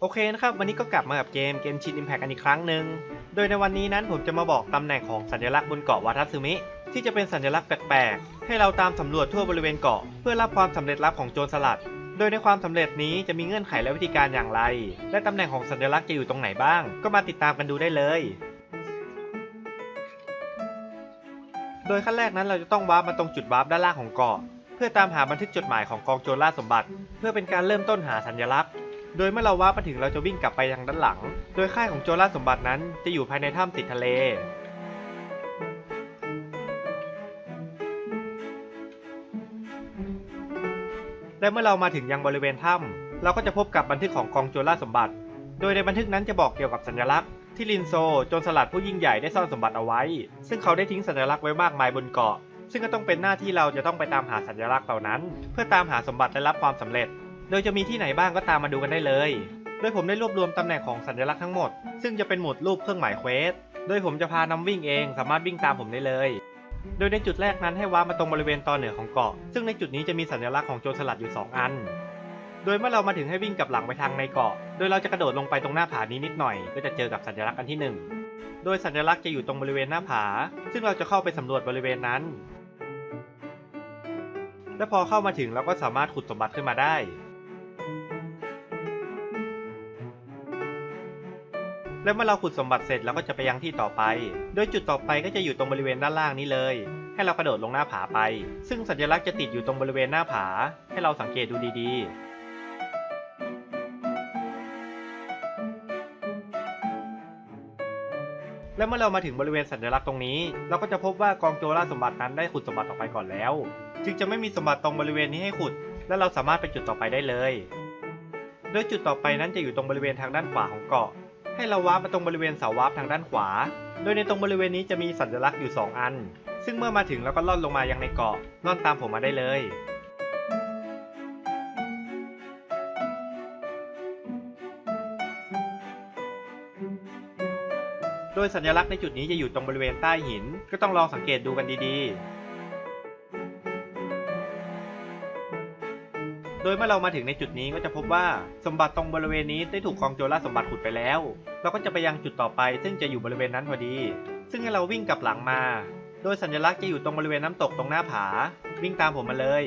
โอเคนะครับ วันนี้ก็กลับมากับเกมเกมชินอิมแพกกันอีกครั้งหนึ่ง โดยในวันนี้นั้นผมจะมาบอกตำแหน่งของสัญลักษณ์บนเกาะวาทัสึมิ ที่จะเป็นสัญลักษณ์แปลกๆ ให้เราตามสำรวจทั่วบริเวณเกาะ เพื่อรับความสำเร็จลับของโจรสลัด โดยในความสำเร็จนี้จะมีเงื่อนไขและวิธีการอย่างไร และตำแหน่งของสัญลักษณ์จะอยู่ตรงไหนบ้าง ก็มาติดตามกันดูได้เลย โดยขั้นแรกนั้นเราจะต้องวาร์ปมาตรงจุดวาร์ปด้านล่างของเกาะ เพื่อตามหาบันทึกจดหมายของกองโจรล่าสมบัติ เพื่อเป็นการเริ่มต้นหาสัญลักษณ์ โดยเมื่อเราวาร์ปมาถึงเราจะวิ่งกลับไปยังด้านหลัง โดยค่ายของโจรล่าสมบัตินั้นจะอยู่ภายในถ้ำติดทะเล และเมื่อเรามาถึงยังบริเวณถ้ำเราก็จะพบกับบันทึกของกองโจรล่าสมบัติ โดยในบันทึกนั้นจะบอกเกี่ยวกับสัญลักษณ์ที่ลินโซโจรสลัดผู้ยิ่งใหญ่ได้ซ่อนสมบัติเอาไว้ ซึ่งเขาได้ทิ้งสัญลักษณ์ไว้มากมายบนเกาะ ซึ่งก็ต้องเป็นหน้าที่เราจะต้องไปตามหาสัญลักษณ์เหล่านั้น เพื่อตามหาสมบัติและรับความสำเร็จ โดยจะมีที่ไหนบ้างก็ตามมาดูกันได้เลย โดยผมได้รวบรวมตำแหน่งของสัญลักษณ์ทั้งหมด ซึ่งจะเป็นหมุดรูปเครื่องหมายเควส โดยผมจะพานำวิ่งเองสามารถวิ่งตามผมได้เลย โดยในจุดแรกนั้นให้ว้ามาตรงบริเวณตอนเหนือของเกาะ ซึ่งในจุดนี้จะมีสัญลักษณ์ของโจรสลัดอยู่ 2 อัน โดยเมื่อเรามาถึงให้วิ่งกลับหลังไปทางในเกาะ โดยเราจะกระโดดลงไปตรงหน้าผานี้นิดหน่อย ก็จะเจอกับสัญลักษณ์อันที่ 1 โดยสัญลักษณ์จะอยู่ตรงบริเวณหน้าผา ซึ่งเราจะเข้าไปสำรวจบริเวณนั้นและพอเข้ามาถึงเราก็สามารถขุดสมบัติขึ้นมาได้ และเมื่อเราขุดสมบัติเสร็จเราก็จะไปยังที่ต่อไป โดยจุดต่อไปก็จะอยู่ตรงบริเวณด้านล่างนี้เลย ให้เรากระโดดลงหน้าผาไป ซึ่งสัญลักษณ์จะติดอยู่ตรงบริเวณหน้าผา ให้เราสังเกตดูดีๆและเมื่อเรามาถึงบริเวณสัญลักษณ์ตรงนี้ เราก็จะพบว่ากองโจล่าสมบัตินั้นได้ขุดสมบัติออกไปก่อนแล้ว จึงจะไม่มีสมบัติตรงบริเวณนี้ให้ขุด และเราสามารถไปจุดต่อไปได้เลย โดยจุดต่อไปนั้นจะอยู่ตรงบริเวณทางด้านขวาของเกาะ ให้เราวาร์ปมาตรงบริเวณเสาวาร์ปทางด้านขวา โดยในตรงบริเวณนี้จะมีสัญลักษณ์อยู่ 2 อัน ซึ่งเมื่อมาถึงเราก็ล่อนลงมายังในเกาะล่อนตามผมมาได้เลยโดยสัญลักษณ์ในจุดนี้จะอยู่ตรงบริเวณใต้หิน ก็ต้องลองสังเกตดูกันดีๆ โดยเมื่อเรามาถึงในจุดนี้ก็จะพบว่าสมบัติตรงบริเวณนี้ได้ถูกกองโจรล่าสมบัติขุดไปแล้ว เราก็จะไปยังจุดต่อไป ซึ่งจะอยู่บริเวณนั้นพอดี ซึ่งให้เราวิ่งกลับหลังมา โดยสัญลักษณ์จะอยู่ตรงบริเวณน้ำตกตรงหน้าผา วิ่งตามผมมาเลย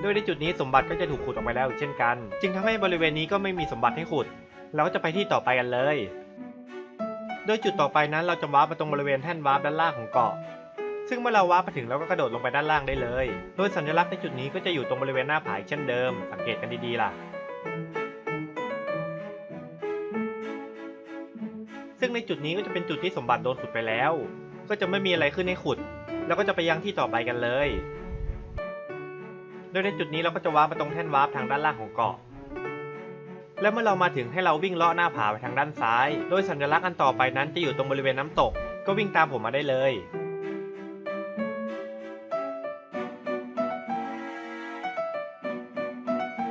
โดยในจุดนี้สมบัติก็จะถูกขุดออกไปแล้วเช่นกัน จึงทำให้บริเวณนี้ก็ไม่มีสมบัติให้ขุด เราก็จะไปที่ต่อไปกันเลย โดยจุดต่อไปนั้นเราจะวาร์ปมาตรงบริเวณแท่นวาร์ปด้านล่างของเกาะ ซึ่งเมื่อเราวาร์ปมาถึงเราก็กระโดดลงไปด้านล่างได้เลย โดยสัญลักษณ์ในจุดนี้ก็จะอยู่ตรงบริเวณหน้าผาเช่นเดิม สังเกตกันดีๆล่ะ ซึ่งในจุดนี้ก็จะเป็นจุดที่สมบัติโดนขุดไปแล้ว ก็จะไม่มีอะไรขึ้นให้ขุด แล้วก็จะไปยังที่ต่อไปกันเลย โดยในจุดนี้เราก็จะวาร์ปมาตรงแท่นวาร์ปทางด้านล่างของเกาะ และเมื่อเรามาถึงให้เราวิ่งเลาะหน้าผาไปทางด้านซ้าย โดยสัญลักษณ์อันต่อไปนั้นจะอยู่ตรงบริเวณน้ำตก ก็วิ่งตามผมมาได้เลย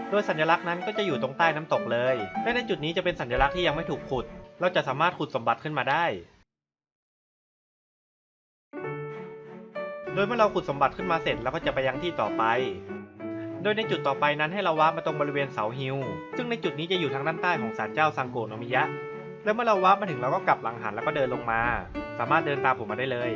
โดยสัญลักษณ์นั้นก็จะอยู่ตรงใต้น้ำตกเลย และในจุดนี้จะเป็นสัญลักษณ์ที่ยังไม่ถูกขุด เราจะสามารถขุดสมบัติขึ้นมาได้ โดยเมื่อเราขุดสมบัติขึ้นมาเสร็จเราก็จะไปยังที่ต่อไป โดยในจุดต่อไปนั้นให้เราวาร์ปมาตรงบริเวณเสาฮิลซึ่งในจุดนี้จะอยู่ทางด้านใต้ของศาลเจ้าซังโกโนมิยะ แล้วเมื่อเราวาร์ปมาถึงเราก็กลับหลังหันแล้วก็เดินลงมา สามารถเดินตามผมมาได้เลย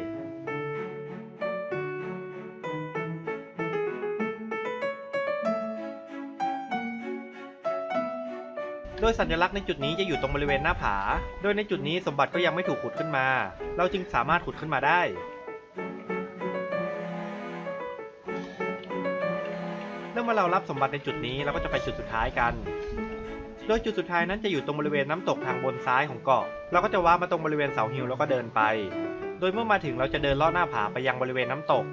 โดยสัญลักษณ์ในจุดนี้จะอยู่ตรงบริเวณหน้าผา โดยในจุดนี้สมบัติก็ยังไม่ถูกขุดขึ้นมา เราจึงสามารถขุดขึ้นมาได้ เมื่อเรารับสมบัติในจุดนี้เราก็จะไปจุดสุดท้ายกัน โดยจุดสุดท้ายนั้นจะอยู่ตรงบริเวณน้ำตกทางบนซ้ายของเกาะ เราก็จะว้ามาตรงบริเวณเสาฮิลแล้วก็เดินไป โดยเมื่อมาถึงเราจะเดินลอดหน้าผาไปยังบริเวณน้ำตก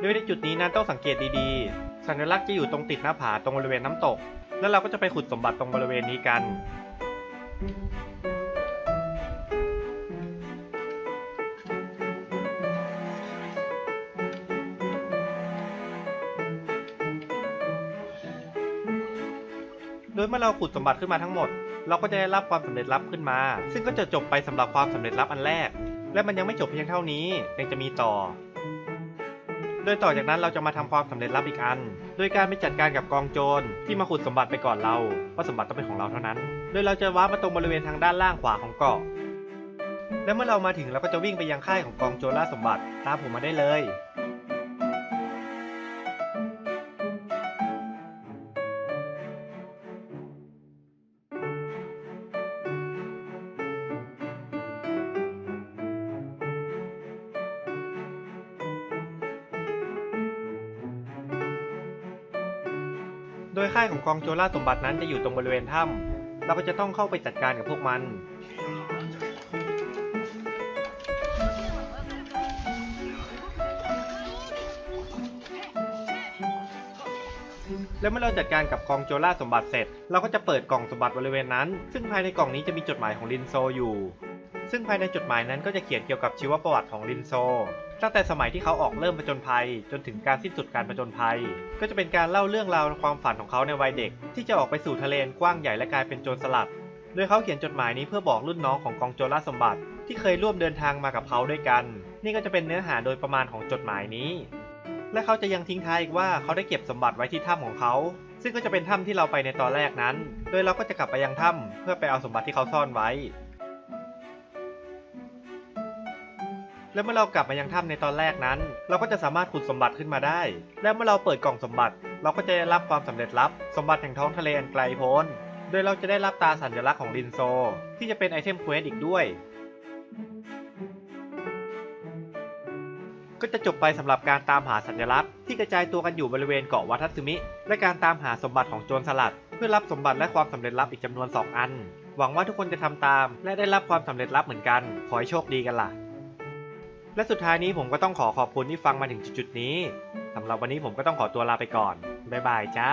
โดยในจุดนี้นั้นต้องสังเกตดีๆ สัญลักษณ์จะอยู่ตรงติดหน้าผาตรงบริเวณน้ำตก แล้วเราก็จะไปขุดสมบัติตรงบริเวณนี้กัน โดยเมื่อเราขุดสมบัติขึ้นมาทั้งหมด เราก็จะได้รับความสำเร็จลับขึ้นมา ซึ่งก็จะจบไปสำหรับความสำเร็จลับอันแรก และมันยังไม่จบเพียงเท่านี้ยังจะมีต่อ โดยต่อจากนั้นเราจะมาทำความสำเร็จลับอีกอัน โดยการไปจัดการกับกองโจรที่มาขุดสมบัติไปก่อนเราว่าสมบัติต้องเป็นของเราเท่านั้น โดยเราจะว้ามาตรงบริเวณทางด้านล่างขวาของเกาะ และเมื่อเรามาถึงเราก็จะวิ่งไปยังค่ายของกองโจรล่าสมบัติตามผมมาได้เลย โดยค่ายของกองโจรล่าสมบัตินั้นจะอยู่ตรงบริเวณถ้ำเราก็จะต้องเข้าไปจัดการกับพวกมัน แล้วเมื่อเราจัดการกับกองโจรล่าสมบัติเสร็จ เราก็จะเปิดกล่องสมบัติบริเวณนั้น ซึ่งภายในกล่องนี้จะมีจดหมายของลินโซอยู่ ซึ่งภายในจดหมายนั้นก็จะเขียนเกี่ยวกับชีวประวัติของลินโซ ตั้งแต่สมัยที่เขาออกเริ่มผจญภัย จนถึงการสิ้นสุดการผจญภัย ก็จะเป็นการเล่าเรื่องราวความฝันของเขาในวัยเด็ก ที่จะออกไปสู่ทะเลกว้างใหญ่และกลายเป็นโจรสลัด โดยเขาเขียนจดหมายนี้เพื่อบอกรุ่นน้องของกองโจรล่าสมบัติ ที่เคยร่วมเดินทางมากับเขาด้วยกัน นี่ก็จะเป็นเนื้อหาโดยประมาณของจดหมายนี้ และเขาจะยังทิ้งท้ายอีกว่าเขาได้เก็บสมบัติไว้ที่ถ้ำของเขา ซึ่งก็จะเป็นถ้ำที่เราไปในตอนแรกนั้น โดยเราก็จะกลับไปยังถ้ำเพื่อไปเอาสมบัติที่เขาซ่อนไว้ และเมื่อเรากลับมายังถ้ำในตอนแรกนั้น เราก็จะสามารถขุดสมบัติขึ้นมาได้ และเมื่อเราเปิดกล่องสมบัติ เราก็จะได้รับความสำเร็จลับ สมบัติแห่งท้องทะเลอันไกลโพ้น โดยเราจะได้รับตาสัญลักษณ์ของลินโซ ที่จะเป็นไอเทมเควสอีกด้วย ก็จะจบไปสำหรับการตามหาสัญลักษณ์ที่กระจายตัวกันอยู่บริเวณเกาะวัทัตสึมิ และการตามหาสมบัติของโจรสลัด เพื่อรับสมบัติและความสำเร็จลับอีกจำนวน 2 อัน หวังว่าทุกคนจะทำตาม และได้รับความสำเร็จลับเหมือนกัน ขอให้โชคดีกันล่ะ และสุดท้ายนี้ผมก็ต้องขอขอบคุณที่ฟังมาถึงจุดๆนี้สำหรับวันนี้ผมก็ต้องขอตัวลาไปก่อน บ๊ายบายจ้า